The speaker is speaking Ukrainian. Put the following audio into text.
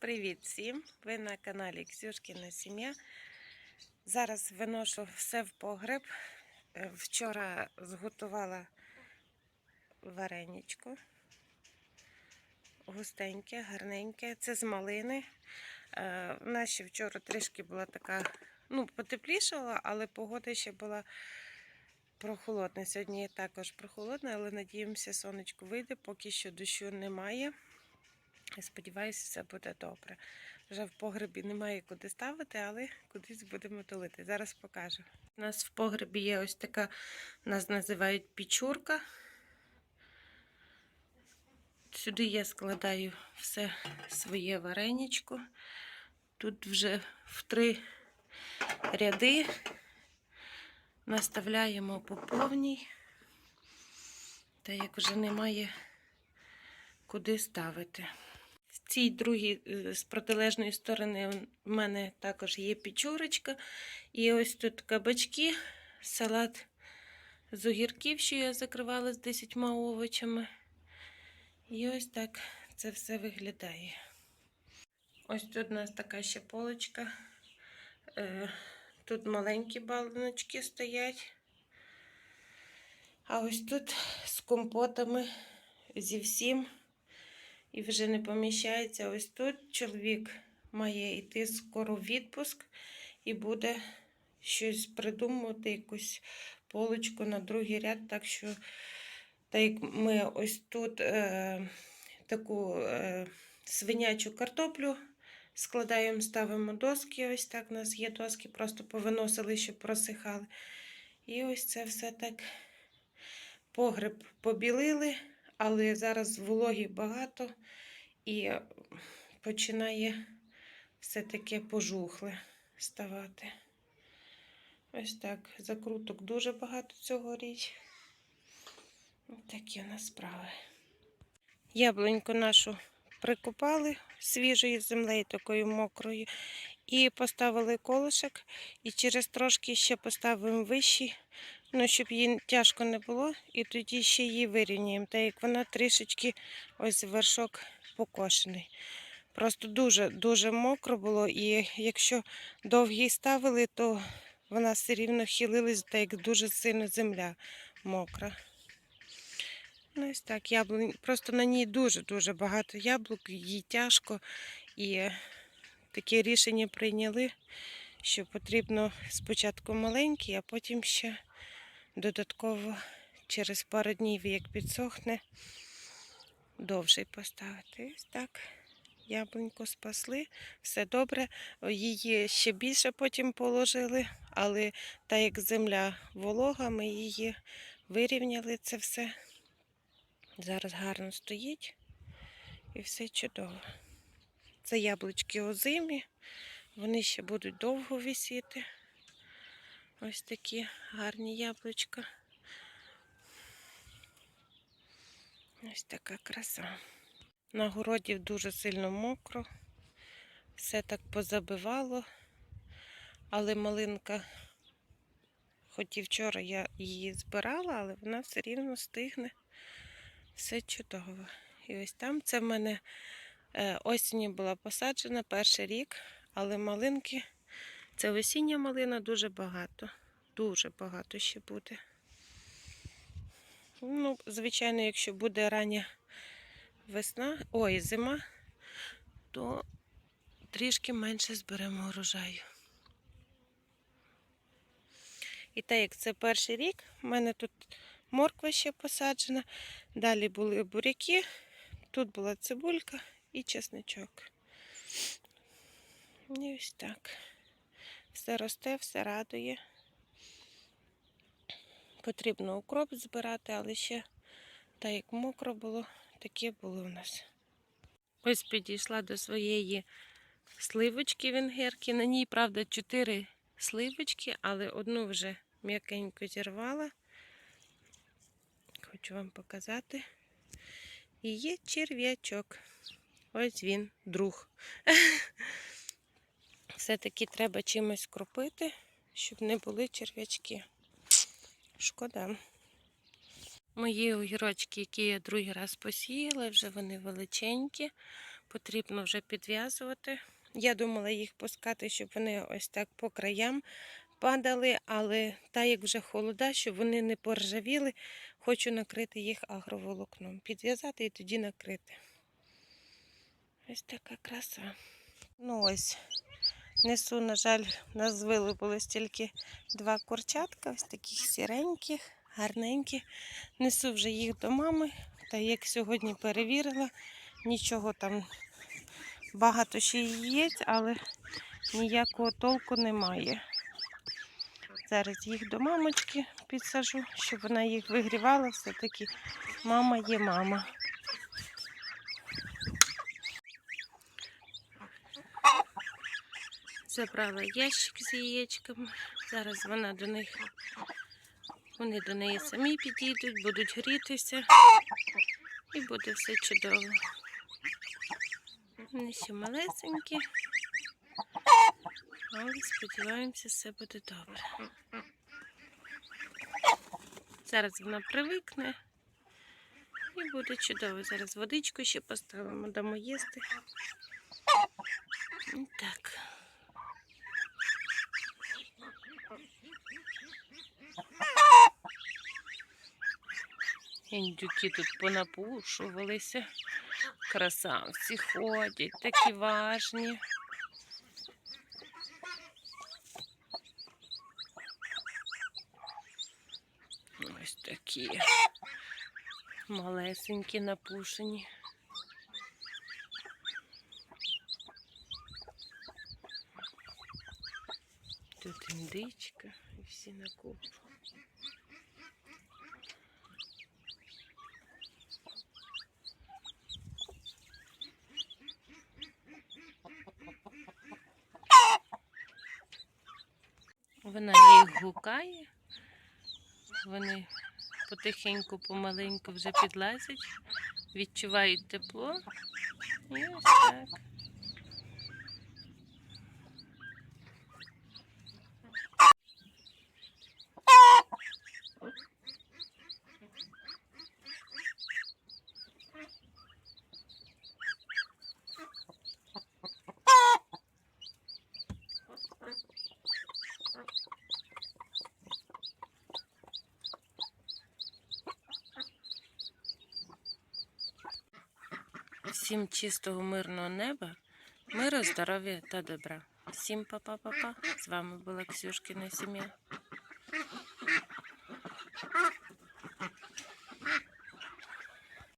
Привіт всім! Ви на каналі Ксюшкіна Сім'я. Зараз виношу все в погреб. Е, Вчора зготувала вареничко. Густеньке, гарненьке. Це з малини. Е, нас ще вчора трішки була така, ну, потеплішала, але погода ще була прохолодна. Сьогодні також прохолодна, але надіємося, сонечко вийде, поки що дощу немає. Я Сподіваюся, все буде добре. Вже в погребі немає куди ставити, але кудись будемо тулити. Зараз покажу. У нас в погребі є ось така, нас називають пічурка. Сюди я складаю все своє вареничко. Тут вже в три ряди наставляємо по повній. Та як вже немає куди ставити. Цій другій е, з протилежної сторони в мене також є печурочка. І ось тут кабачки, салат з огірків, що я закривала з 10 овочами. І ось так це все виглядає. Ось тут у нас така ще полочка. Е, Тут маленькі балоночки стоять. А ось тут з компотами зі всім і вже не поміщається. Ось тут чоловік має йти скоро в відпуск і буде щось придумувати, якусь полочку на другий ряд. Так що, так як ми ось тут е, таку е, свинячу картоплю складаємо, ставимо доски. Ось так у нас є доски, просто повиносили, щоб просихали. І ось це все так погреб побілили але зараз вологі багато і починає все таке пожухле ставати. Ось так. Закруток дуже багато цьогоріч. Такі у нас справи. Яблуньку нашу прикопали свіжою землею, такою мокрою, і поставили колишок, і через трошки ще поставимо вищий, ну, щоб їй тяжко не було, і тоді ще її вирівнюємо, так як вона трішечки ось вершок покошений. Просто дуже-дуже мокро було, і якщо довгий ставили, то вона все рівно хилилась, так як дуже сильно земля мокра. Ну, ось так, яблунь. Просто на ній дуже-дуже багато яблук, їй тяжко. І таке рішення прийняли, що потрібно спочатку маленький, а потім ще додатково через пару днів, як підсохне, довший поставити. Ось так. Яблуньку спасли, все добре. Її ще більше потім положили, але так як земля волога, ми її вирівняли це все. Зараз гарно стоїть і все чудово. Це яблучки озимі, вони ще будуть довго висіти. Ось такі гарні яблучка. Ось така краса. На городі дуже сильно мокро, все так позабивало, але малинка, хоч і вчора я її збирала, але вона все рівно стигне. Все чудово. І ось там це в мене е, осінню була посаджена перший рік, але малинки, це осіння малина дуже багато. Дуже багато ще буде. Ну, звичайно, якщо буде рання весна, ой, зима, то трішки менше зберемо урожаю. І так як це перший рік, в мене тут морква ще посаджена. Далі були буряки, тут була цибулька і чесничок. І ось так. Все росте, все радує. Потрібно укроп збирати, але ще так як мокро було, таке було у нас. Ось підійшла до своєї сливочки венгерки. На ній, правда, чотири сливочки, але одну вже м'якенько зірвала. Хочу вам показати. І є черв'ячок. Ось він, друг. Все-таки треба чимось кропити, щоб не були черв'ячки. Шкода. Мої огірочки, які я другий раз посіяла, вже вони величенькі. Потрібно вже підв'язувати. Я думала їх пускати, щоб вони ось так по краям падали, але так як вже холода, щоб вони не поржавіли, хочу накрити їх агроволокном. Підв'язати і тоді накрити. Ось така краса. Ну ось, несу, на жаль, на нас вилупилось тільки два курчатка, ось таких сіреньких, гарненьких. Несу вже їх до мами. Та як сьогодні перевірила, нічого там багато ще яєць, але ніякого толку немає. Зараз їх до мамочки підсажу, щоб вона їх вигрівала. Все-таки мама є мама. Забрала ящик з яєчками. Зараз вона до них, вони до неї самі підійдуть, будуть грітися і буде все чудово. Вони ще малесенькі, але сподіваємося, все буде добре. Зараз вона привикне і буде чудово. Зараз водичку ще поставимо, дамо їсти. Так. Індюки тут понапушувалися. Красавці ходять, такі важні. Ось такі малесенькі напушені. Тут індичка і всі на купу. Вона їх гукає. Вони потихеньку, помаленьку вже підлазять, відчувають тепло. І ось так. Всім чистого мирного неба, миру, здоров'я та добра. Всім па-па-па-па. З вами була Ксюшкина сім'я.